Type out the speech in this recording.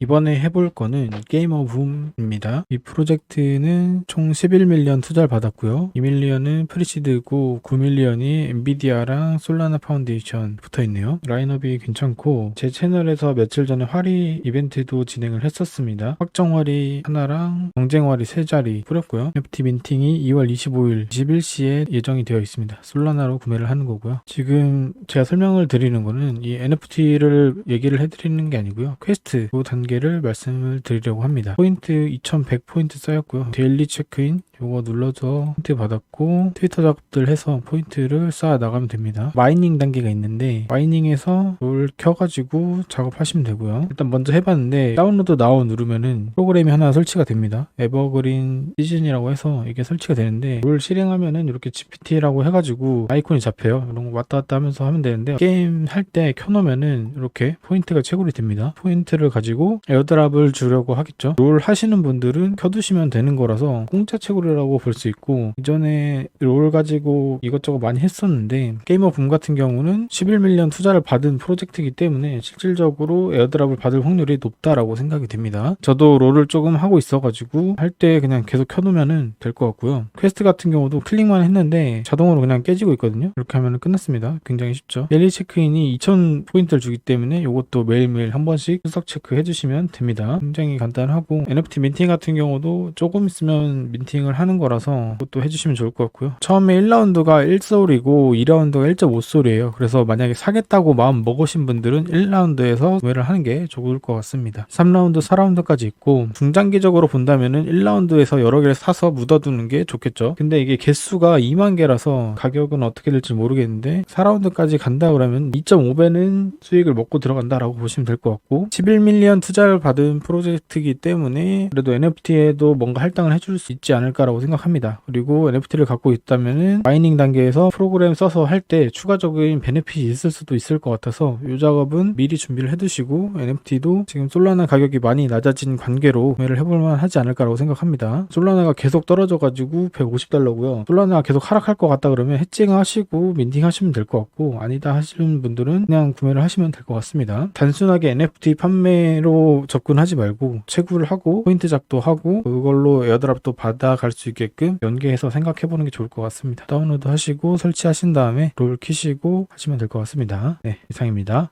이번에 해볼 거는 게임 오브 붐입니다. 이 프로젝트는 총 11밀리언 투자를 받았고요. 2밀리언은 프리시드고 9밀리언이 엔비디아랑 솔라나 파운데이션 붙어 있네요. 라인업이 괜찮고 제 채널에서 며칠 전에 화리 이벤트도 진행을 했었습니다. 확정 화리 하나랑 경쟁 화리 세 자리 뿌렸고요. FT 민팅이 2월 25일 21시에 예정이 되어 있습니다. 솔라나로 구매를 하는 거고요. 지금 제가 설명을 드리는 거는 이 NFT를 얘기를 해드리는 게 아니고요. 퀘스트 그 단계 를 말씀을 드리려고 합니다. 포인트 2100포인트 쌓였고요. 데일리 체크인 요거 눌러서 포인트 받았고 트위터 작업들 해서 포인트를 쌓아 나가면 됩니다. 마이닝 단계가 있는데 마이닝에서 롤 켜가지고 작업하시면 되고요. 일단 먼저 해봤는데 다운로드 나오 누르면은 프로그램이 하나 설치가 됩니다. 에버그린 시즌이라고 해서 이게 설치가 되는데 롤 실행하면은 이렇게 GPT라고 해가지고 아이콘이 잡혀요. 이런 거 왔다 갔다 하면서 하면 되는데 게임 할 때 켜놓으면은 이렇게 포인트가 채굴이 됩니다. 포인트를 가지고 에어드랍을 주려고 하겠죠. 롤 하시는 분들은 켜두시면 되는 거라서 공짜 채굴 이라고 볼 수 있고 이전에 롤 가지고 이것저것 많이 했었는데 게이머 붐 같은 경우는 11밀리언 투자를 받은 프로젝트이기 때문에 실질적으로 에어드랍을 받을 확률이 높다라고 생각이 됩니다. 저도 롤을 조금 하고 있어가지고 할 때 그냥 계속 켜놓으면은 될것 같고요. 퀘스트 같은 경우도 클릭만 했는데 자동으로 그냥 깨지고 있거든요. 이렇게 하면 끝났습니다. 굉장히 쉽죠. 델리 체크인이 2000 포인트를 주기 때문에 이것도 매일매일 한 번씩 수석 체크 해 주시면 됩니다. 굉장히 간단하고 NFT 민팅 같은 경우도 조금 있으면 민팅을 하는 거라서 그것도 해주시면 좋을 것 같고요. 처음에 1라운드가 1솔이고 2라운드가 1.5솔이에요. 그래서 만약에 사겠다고 마음 먹으신 분들은 1라운드에서 구매를 하는 게 좋을 것 같습니다. 3라운드, 4라운드까지 있고 중장기적으로 본다면은 1라운드에서 여러 개를 사서 묻어두는 게 좋겠죠. 근데 이게 개수가 2만 개라서 가격은 어떻게 될지 모르겠는데 4라운드까지 간다 그러면 2.5배는 수익을 먹고 들어간다라고 보시면 될 것 같고 11밀리언 투자를 받은 프로젝트이기 때문에 그래도 NFT에도 뭔가 할당을 해줄 수 있지 않을까 라고 생각합니다. 그리고 NFT를 갖고 있다면은 마이닝 단계에서 프로그램 써서 할 때 추가적인 베네핏이 있을 수도 있을 것 같아서 이 작업은 미리 준비를 해두시고 NFT도 지금 솔라나 가격이 많이 낮아진 관계로 구매를 해볼만 하지 않을까라고 생각합니다. 솔라나가 계속 떨어져가지고 150달러고요. 솔라나가 계속 하락할 것 같다 그러면 해칭 하시고 민팅 하시면 될 것 같고 아니다 하시는 분들은 그냥 구매를 하시면 될 것 같습니다. 단순하게 NFT 판매로 접근하지 말고 채굴을 하고 포인트 작도 하고 그걸로 에어드랍도 받아갈 수 있게끔 연계해서 생각해보는 게 좋을 것 같습니다. 다운로드 하시고 설치하신 다음에 롤 키시고 하시면 될 것 같습니다. 네, 이상입니다.